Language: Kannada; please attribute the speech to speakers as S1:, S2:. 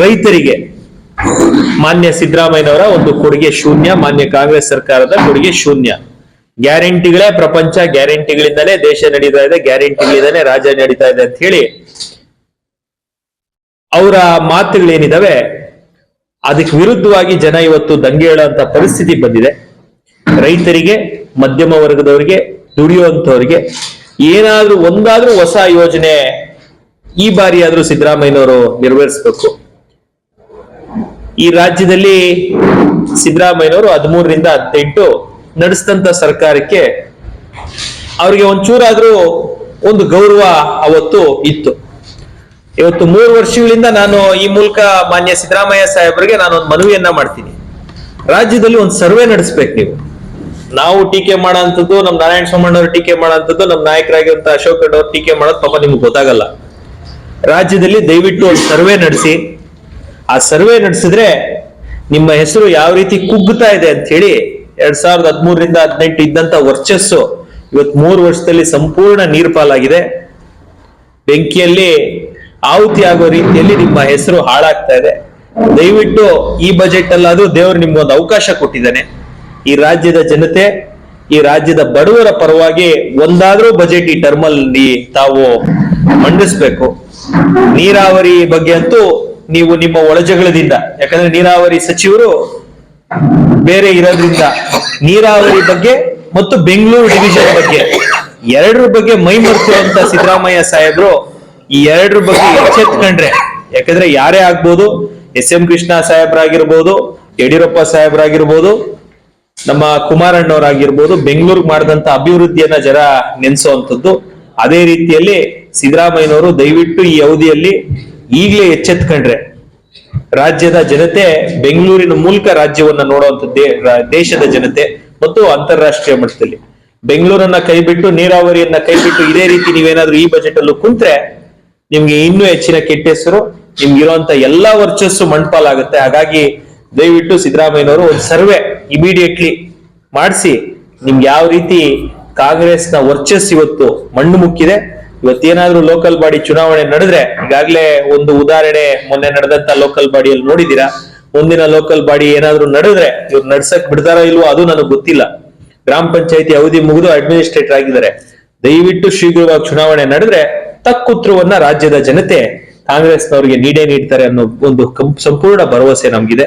S1: ರೈತರಿಗೆ. ಮಾನ್ಯ ಸಿದ್ದರಾಮಯ್ಯನವರ ಒಂದು ಕೊಡುಗೆ ಶೂನ್ಯ, ಮಾನ್ಯ ಕಾಂಗ್ರೆಸ್ ಸರ್ಕಾರದ ಕೊಡುಗೆ ಶೂನ್ಯ. ಗ್ಯಾರಂಟಿಗಳೇ ಪ್ರಪಂಚ, ಗ್ಯಾರಂಟಿಗಳಿಂದಲೇ ದೇಶ ನಡೀತಾ ಇದೆ, ಗ್ಯಾರಂಟಿಗಳಿಂದಲೇ ರಾಜ್ಯ ನಡೀತಾ ಇದೆ ಅಂತ ಹೇಳಿ ಅವರ ಮಾತುಗಳೇನಿದಾವೆ, ಅದಕ್ಕೆ ವಿರುದ್ಧವಾಗಿ ಜನ ಇವತ್ತು ದಂಗೆ ಹೇಳುವಂತ ಪರಿಸ್ಥಿತಿ ಬಂದಿದೆ. ರೈತರಿಗೆ, ಮಧ್ಯಮ ವರ್ಗದವರಿಗೆ ದುಡಿಯುವಂತವರಿಗೆ ಏನಾದ್ರೂ ಒಂದಾದ್ರೂ ಹೊಸ ಯೋಜನೆ ಈ ಬಾರಿಯಾದ್ರೂ ಸಿದ್ದರಾಮಯ್ಯನವರು ನೆರವೇರಿಸಬೇಕು. ಈ ರಾಜ್ಯದಲ್ಲಿ ಸಿದ್ದರಾಮಯ್ಯನವರು ಹದಿಮೂರರಿಂದ ಹದಿನೆಂಟು ನಡೆಸಿದಂತ ಸರ್ಕಾರಕ್ಕೆ ಅವರಿಗೆ ಒಂಚೂರಾದ್ರೂ ಒಂದು ಗೌರವ ಅವತ್ತು ಇತ್ತು. ಇವತ್ತು ಮೂರು ವರ್ಷಗಳಿಂದ ನಾನು ಈ ಮೂಲಕ ಮಾನ್ಯ ಸಿದ್ದರಾಮಯ್ಯ ಸಾಹೇಬರಿಗೆ ನಾನು ಒಂದು ಮನವಿಯನ್ನ ಮಾಡ್ತೀನಿ. ರಾಜ್ಯದಲ್ಲಿ ಒಂದು ಸರ್ವೆ ನಡೆಸ್ಬೇಕು ನೀವು. ನಾವು ಟೀಕೆ ಮಾಡೋಂಥದ್ದು ನಮ್ಮ ನಾರಾಯಣ ಸೋಮಣ್ಣವ್ರು ಟೀಕೆ ಮಾಡೋಂಥದ್ದು ನಮ್ಮ ನಾಯಕರಾಗಿರುವಂತಹ ಅಶೋಕ್ ಅವ್ರು ಟೀಕೆ ಮಾಡೋದು ಪಾಪ ನಿಮ್ಗೆ ಗೊತ್ತಾಗಲ್ಲ. ರಾಜ್ಯದಲ್ಲಿ ದಯವಿಟ್ಟು ಒಂದು ಸರ್ವೆ ನಡೆಸಿ. ಆ ಸರ್ವೆ ನಡೆಸಿದ್ರೆ ನಿಮ್ಮ ಹೆಸರು ಯಾವ ರೀತಿ ಕುಗ್ಗುತ್ತಾ ಇದೆ ಅಂತ ಹೇಳಿ ಎರಡ್ ಸಾವಿರದ ಹದಿಮೂರರಿಂದ ಹದಿನೆಂಟು ಇದ್ದಂತ ವರ್ಚಸ್ಸು ಇವತ್ತು ಮೂರು ವರ್ಷದಲ್ಲಿ ಸಂಪೂರ್ಣ ನೀರ್ಪಾಲಾಗಿದೆ. ಬೆಂಕಿಯಲ್ಲಿ ಆಹುತಿ ಆಗೋ ರೀತಿಯಲ್ಲಿ ನಿಮ್ಮ ಹೆಸರು ಹಾಳಾಗ್ತಾ ಇದೆ. ದಯವಿಟ್ಟು ಈ ಬಜೆಟ್ ಅಲ್ಲಾದ್ರೂ ದೇವರು ನಿಮ್ಗೊಂದು ಅವಕಾಶ ಕೊಟ್ಟಿದ್ದಾನೆ. ಈ ರಾಜ್ಯದ ಜನತೆ, ಈ ರಾಜ್ಯದ ಬಡವರ ಪರವಾಗಿ ಒಂದಾದ್ರೂ ಬಜೆಟ್ ಈ ಟರ್ಮಲ್ಲಿ ತಾವು ಮಂಡಿಸ್ಬೇಕು. ನೀರಾವರಿ ಬಗ್ಗೆ ಅಂತೂ ನೀವು ನಿಮ್ಮ ಒಳಜಗಳದಿಂದ, ಯಾಕಂದ್ರೆ ನೀರಾವರಿ ಸಚಿವರು ಬೇರೆ ಇರೋದ್ರಿಂದ ನೀರಾವರಿ ಬಗ್ಗೆ ಮತ್ತು ಬೆಂಗಳೂರು ಡಿವಿಷನ್ ಬಗ್ಗೆ ಎರಡರ ಬಗ್ಗೆ ಮೈ ಮರೆತಿರುವಂತ ಸಿದ್ದರಾಮಯ್ಯ ಸಾಹೇಬ್ರು ಈ ಎರಡರ ಬಗ್ಗೆ ಎಚ್ಚೆತ್ಕೊಂಡ್ರೆ ಯಾಕಂದ್ರೆ ಯಾರೇ ಆಗ್ಬೋದು, ಎಸ್ ಎಂ ಕೃಷ್ಣ ಸಾಹೇಬ್ರಾಗಿರ್ಬೋದು, ಯಡಿಯೂರಪ್ಪ ಸಾಹೇಬ್ರಾಗಿರ್ಬೋದು, ನಮ್ಮ ಕುಮಾರಣ್ಣವರಾಗಿರ್ಬೋದು, ಬೆಂಗಳೂರಿಗೆ ಮಾಡಿದಂತ ಅಭಿವೃದ್ಧಿಯನ್ನ ಜರ ನೆನೆಸುವಂಥದ್ದು ಅದೇ ರೀತಿಯಲ್ಲಿ ಸಿದ್ದರಾಮಯ್ಯನವರು ದಯವಿಟ್ಟು ಈ ಅವಧಿಯಲ್ಲಿ ಈಗಲೇ ಎಚ್ಚೆತ್ಕೊಂಡ್ರೆ ರಾಜ್ಯದ ಜನತೆ ಬೆಂಗಳೂರಿನ ಮೂಲಕ ರಾಜ್ಯವನ್ನ ನೋಡುವಂತ ದೇಶದ ಜನತೆ ಮತ್ತು ಅಂತಾರಾಷ್ಟ್ರೀಯ ಮಟ್ಟದಲ್ಲಿ. ಬೆಂಗಳೂರನ್ನ ಕೈಬಿಟ್ಟು, ನೀರಾವರಿಯನ್ನ ಕೈಬಿಟ್ಟು ಇದೇ ರೀತಿ ನೀವೇನಾದ್ರೂ ಈ ಬಜೆಟ್ ಅಲ್ಲೂ ಕುಂತ್ರೆ ನಿಮ್ಗೆ ಇನ್ನೂ ಹೆಚ್ಚಿನ ಕೆಟ್ಟ ಹೆಸರು ನಿಮ್ಗೆ ಇರುವಂತ ಎಲ್ಲಾ ವರ್ಚಸ್ಸು ಮಣ್ಪಾಲಾಗುತ್ತೆ. ಹಾಗಾಗಿ ದಯವಿಟ್ಟು ಸಿದ್ದರಾಮಯ್ಯನವರು ಒಂದು ಸರ್ವೆ ಇಮಿಡಿಯೇಟ್ಲಿ ಮಾಡಿಸಿ, ನಿಮ್ಗೆ ಯಾವ ರೀತಿ ಕಾಂಗ್ರೆಸ್ನ ವರ್ಚಸ್ ಇವತ್ತು ಮಣ್ಣು ಮುಕ್ಕಿದೆ ಇವತ್ತೇನಾದ್ರೂ ಲೋಕಲ್ ಬಾಡಿ ಚುನಾವಣೆ ನಡೆದ್ರೆ, ಈಗಾಗಲೇ ಒಂದು ಉದಾಹರಣೆ ಮೊನ್ನೆ ನಡೆದಂತ ಲೋಕಲ್ ಬಾಡಿಯಲ್ಲಿ ನೋಡಿದೀರಾ ಮುಂದಿನ ಲೋಕಲ್ ಬಾಡಿ ಏನಾದ್ರೂ ನಡೆದ್ರೆ, ಇವ್ರು ನಡ್ಸಕ್ ಬಿಡ್ತಾರೋ ಇಲ್ವೋ ಅದು ನನಗೆ ಗೊತ್ತಿಲ್ಲ. ಗ್ರಾಮ ಪಂಚಾಯತಿ ಅವಧಿ ಮುಗಿದು ಅಡ್ಮಿನಿಸ್ಟ್ರೇಟರ್ ಆಗಿದ್ದಾರೆ. ದಯವಿಟ್ಟು ಶೀಘ್ರವಾಗಿ ಚುನಾವಣೆ ನಡೆದ್ರೆ ತಕ್ಕುತ್ತರವನ್ನ ರಾಜ್ಯದ ಜನತೆ ಕಾಂಗ್ರೆಸ್ನವರಿಗೆ ನೀಡೇ ನೀಡ್ತಾರೆ ಅನ್ನೋ ಒಂದು ಸಂಪೂರ್ಣ ಭರವಸೆ ನಮ್ಗಿದೆ.